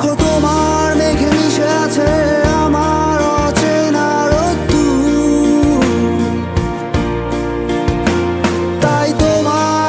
Của!